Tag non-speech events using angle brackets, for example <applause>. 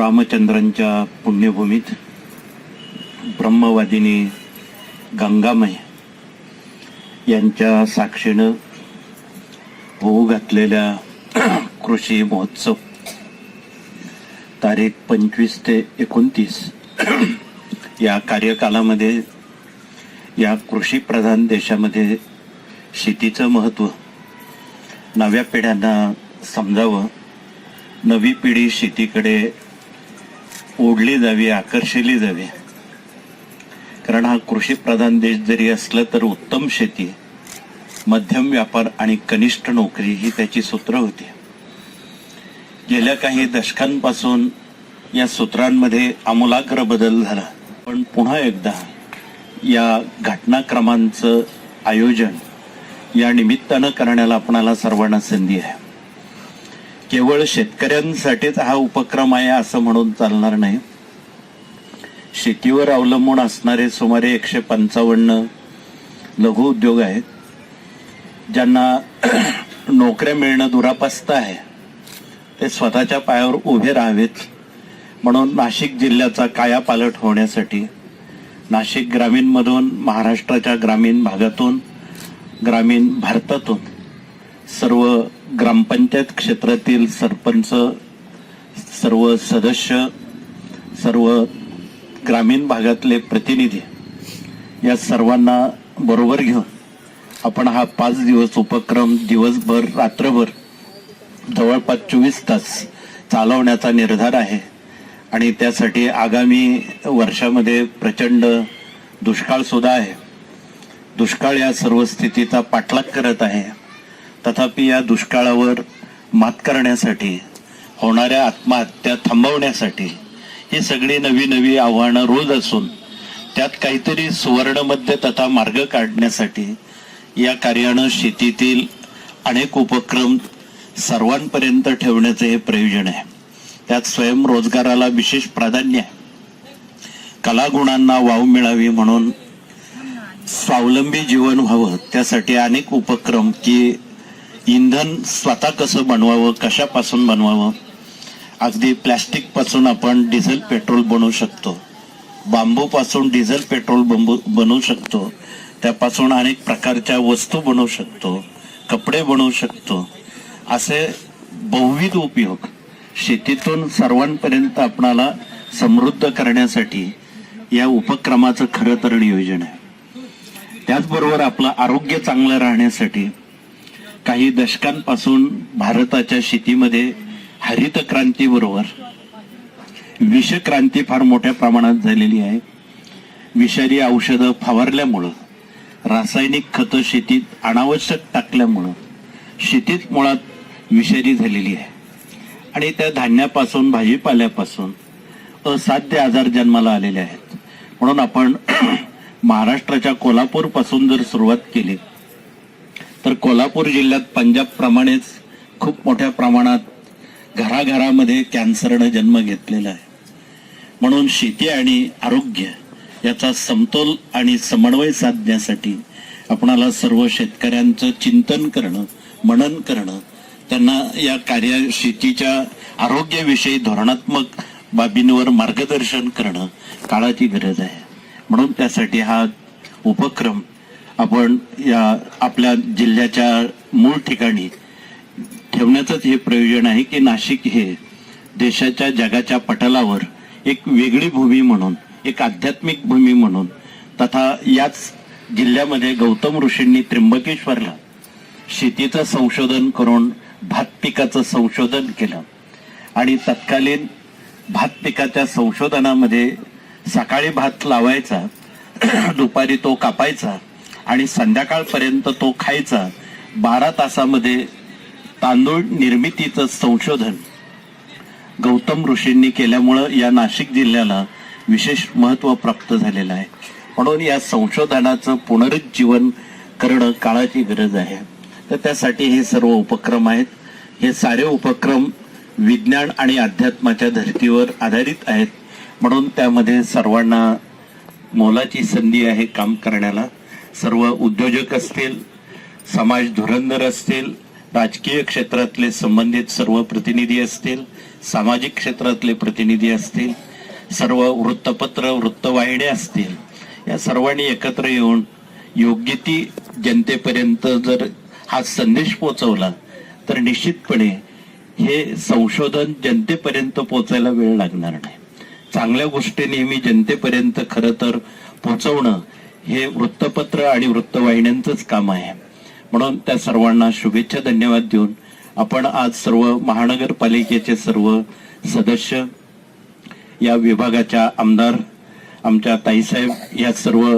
रामचंद्रांच्या पुण्यभूमीत ब्रह्मवादिनी गंगामय यांच्या साक्षीनं होऊ घातलेल्या <clears throat> कृषी महोत्सव. तारीख पंचवीस ते एकोणतीस. <clears throat> या कार्यकालामध्ये या कृषीप्रधान देशामध्ये शेतीचं महत्त्व नव्या पिढ्यांना समजावं नवी पिढी शेतीकडे ओढली जावी आकर्षिली जावी कारण हा कृषीप्रधान देश जरी असला तर उत्तम शेती मध्यम व्यापार आणि कनिष्ठ नोकरी ही त्याची सूत्र होती. गेल्या काही दशकांपासून या सूत्रांमध्ये आमूलाग्र बदल झाला. पण पुन्हा एकदा या घटनाक्रमांचं आयोजन या निमित्तानं करण्याला आपणाला सर्वांना संधी आहे. केवळ शेतकऱ्यांसाठीच हा उपक्रम आहे असं म्हणून चालणार नाही. शेतीवर अवलंबून असणारे सुमारे एकशे पंचावन्न लघु उद्योग आहेत. ज्यांना <clears throat> नोकऱ्या मिळणं दुरापस्त आहे. ते स्वतःच्या पायावर उभे राहावेत. म्हणून नाशिक जिल्ह्याचा कायापालट होण्यासाठी नाशिक ग्रामीणमधून महाराष्ट्राच्या ग्रामीण भागातून ग्रामीण भारतातून सर्व ग्रामपंचायत क्षेत्रातील सरपंच सर्व सदस्य सर्व ग्रामीण भागातले प्रतिनिधी या सर्वांना बरोबर घेऊन आपण हा पाच दिवस उपक्रम दिवसभर रात्रभर जवळपास चोवीस तास चालवण्याचा निर्धार आहे. आणि त्यासाठी आगामी वर्षामध्ये प्रचंड दुष्काळसुद्धा आहे. दुष्काळ या सर्व स्थितीचा पाठलाग करत आहे. तथापि या दुष्काळावर मात करण्यासाठी होणाऱ्या आत्महत्या थांबवण्यासाठी ही सगळी नवी नवी आव्हानं रोज असून त्यात काहीतरी सुवर्णमध्ये तथा मार्ग काढण्यासाठी या कार्यानं शेतीतील अनेक उपक्रम सर्वांपर्यंत ठेवण्याचे हे प्रयोजन आहे. त्यात स्वयंरोजगाराला विशेष प्राधान्य आहे. कलागुणांना वाव मिळावी म्हणून स्वावलंबी जीवन व्हावं त्यासाठी अनेक उपक्रम की इंधन स्वतः कसं बनवावं कशापासून बनवावं? अगदी प्लॅस्टिकपासून आपण डिझेल पेट्रोल बनवू शकतो. बांबूपासून डिझेल पेट्रोल बंबू बनवू शकतो. त्यापासून अनेक प्रकारच्या वस्तू बनवू शकतो. कपडे बनवू शकतो. असे बहुविध उपयोग. शेतीतून सर्वांपर्यंत आपणाला समृद्ध करण्यासाठी या उपक्रमाचं खरं तर नियोजन आहे. त्याचबरोबर आपलं आरोग्य चांगलं राहण्यासाठी काही दशकांपासून भारताच्या शेतीमध्ये हरित क्रांतीबरोबर विषक्रांती फार मोठ्या प्रमाणात झालेली आहे. विषारी औषधं फवारल्यामुळं रासायनिक खतं शेतीत अनावश्यक टाकल्यामुळं शेतीत मुळात विषारी झालेली आहे. आणि त्या धान्यापासून भाजीपाल्यापासून असाध्य आजार जन्माला आलेले आहेत. म्हणून आपण <clears throat> महाराष्ट्राच्या कोल्हापूरपासून जर सुरुवात केली तर कोल्हापूर जिल्ह्यात पंजाबप्रमाणेच खूप मोठ्या प्रमाणात घराघरामध्ये कॅन्सरनं जन्म घेतलेला आहे. म्हणून शेती आणि आरोग्य याचा समतोल आणि समन्वय साधण्यासाठी आपणाला सर्व शेतकऱ्यांचं चिंतन करणं मनन करणं त्यांना या कार्या शेतीच्या आरोग्याविषयी धोरणात्मक बाबींवर मार्गदर्शन करणं काळाची गरज आहे. म्हणून त्यासाठी हा उपक्रम आपण या आपल्या जिल्ह्याच्या मूळ ठिकाणी ठेवण्याचंच हे प्रयोजन आहे की नाशिक हे देशाच्या जगाच्या पटलावर एक वेगळी भूमी म्हणून एक आध्यात्मिक भूमी म्हणून तथा याच जिल्ह्यामध्ये गौतम ऋषींनी त्र्यंबकेश्वरला शेतीचं संशोधन करून भात पिकाचं संशोधन केलं. आणि तत्कालीन भात पिकाच्या संशोधनामध्ये सकाळी भात लावायचा <clears throat> दुपारी तो कापायचा आणि संध्याकाळपर्यंत तो खायचा बारा तासामध्ये तांदूळ निर्मितीचं संशोधन. गौतम ऋषींनी केल्यामुळं या नाशिक जिल्ह्याला विशेष महत्त्व प्राप्त झालेलं आहे. म्हणून या संशोधनाचं पुनरुज्जीवन करणं काळाची गरज आहे. तर त्यासाठी हे सर्व उपक्रम आहेत. हे सारे उपक्रम विज्ञान आणि अध्यात्माच्या धर्तीवर आधारित आहेत. म्हणून त्यामध्ये सर्वांना मोलाची संधी आहे काम करण्याला. सर्व उद्योजक असतील समाज धुरंधर असतील राजकीय क्षेत्रातले संबंधित सर्व प्रतिनिधी असतील सामाजिक क्षेत्रातले प्रतिनिधी असतील सर्व वृत्तपत्र वृत्तवाहिन्या असतील या सर्वांनी एकत्र येऊन योग्य ती जनतेपर्यंत जर हा संदेश पोचवला तर निश्चितपणे हे संशोधन जनतेपर्यंत पोहोचायला वेळ लागणार नाही. चांगल्या गोष्टी नेहमी जनतेपर्यंत खरं तर पोहोचवणं हे वृत्तपत्र आणि वृत्तवाहिन्यांचंच काम आहे. म्हणून त्या सर्वांना शुभेच्छा धन्यवाद देऊन आपण आज सर्व महानगरपालिकेचे सर्व सदस्य या विभागाच्या आमदार आमच्या ताईसाहेब या सर्व